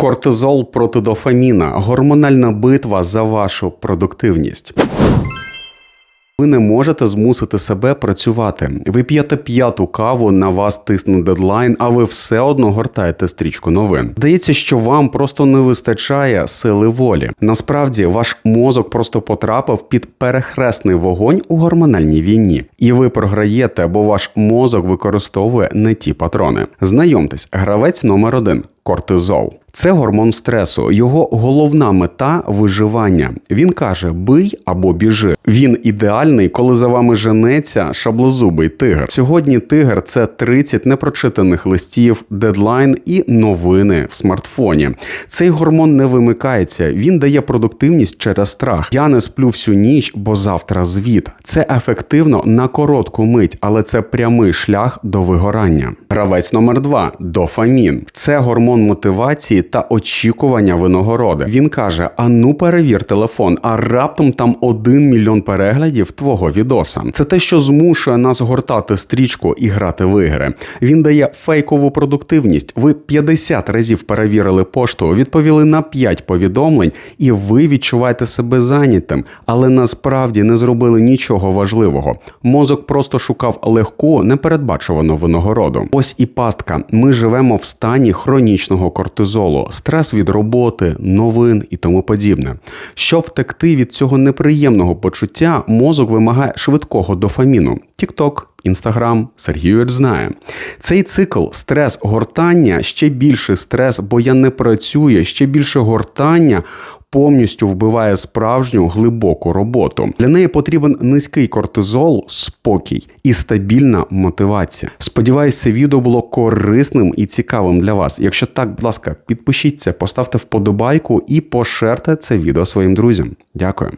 Кортизол проти дофаміна гормональна битва за вашу продуктивність. Ви не можете змусити себе працювати. Ви п'єте п'яту каву, на вас тисне дедлайн, а ви все одно гортаєте стрічку новин. Здається, що вам просто не вистачає сили волі. Насправді, ваш мозок просто потрапив під перехресний вогонь у гормональній війні, і ви програєте, бо ваш мозок використовує не ті патрони. Знайомтесь, гравець номер один. Кортизол це гормон стресу. Його головна мета виживання. Він каже: бий або біжи. Він ідеальний, коли за вами женеться шаблозубий тигр. Сьогодні тигр це 30 непрочитаних листів, дедлайн і новини в смартфоні. Цей гормон не вимикається. Він дає продуктивність через страх. Я не сплю всю ніч, бо завтра звіт. Це ефективно на коротку мить, але це прямий шлях до вигорання. Гравець номер два дофамін. Це гормон мотивації та очікування винагороди. Він каже: А ну перевір телефон, а раптом там один мільйон переглядів твого відоса. Це те, що змушує нас гортати стрічку і грати в ігри. Він дає фейкову продуктивність. Ви 50 разів перевірили пошту, відповіли на 5 повідомлень, і ви відчуваєте себе зайнятим, але насправді не зробили нічого важливого. Мозок просто шукав легку, непередбачувану винагороду. Ось і пастка. Ми живемо в стані хронічного кортизолу, стрес від роботи, новин і тому подібне. Щоб втекти від цього неприємного почуття, мозок вимагає швидкого дофаміну. Тікток. Інстаграм Сергійович знає. Цей цикл стрес-гортання ще більше стрес, бо я не працюю, ще більше гортання повністю вбиває справжню глибоку роботу. Для неї потрібен низький кортизол, спокій і стабільна мотивація. Сподіваюся, це відео було корисним і цікавим для вас. Якщо так, будь ласка, підпишіться, поставте вподобайку і пошерте це відео своїм друзям. Дякую.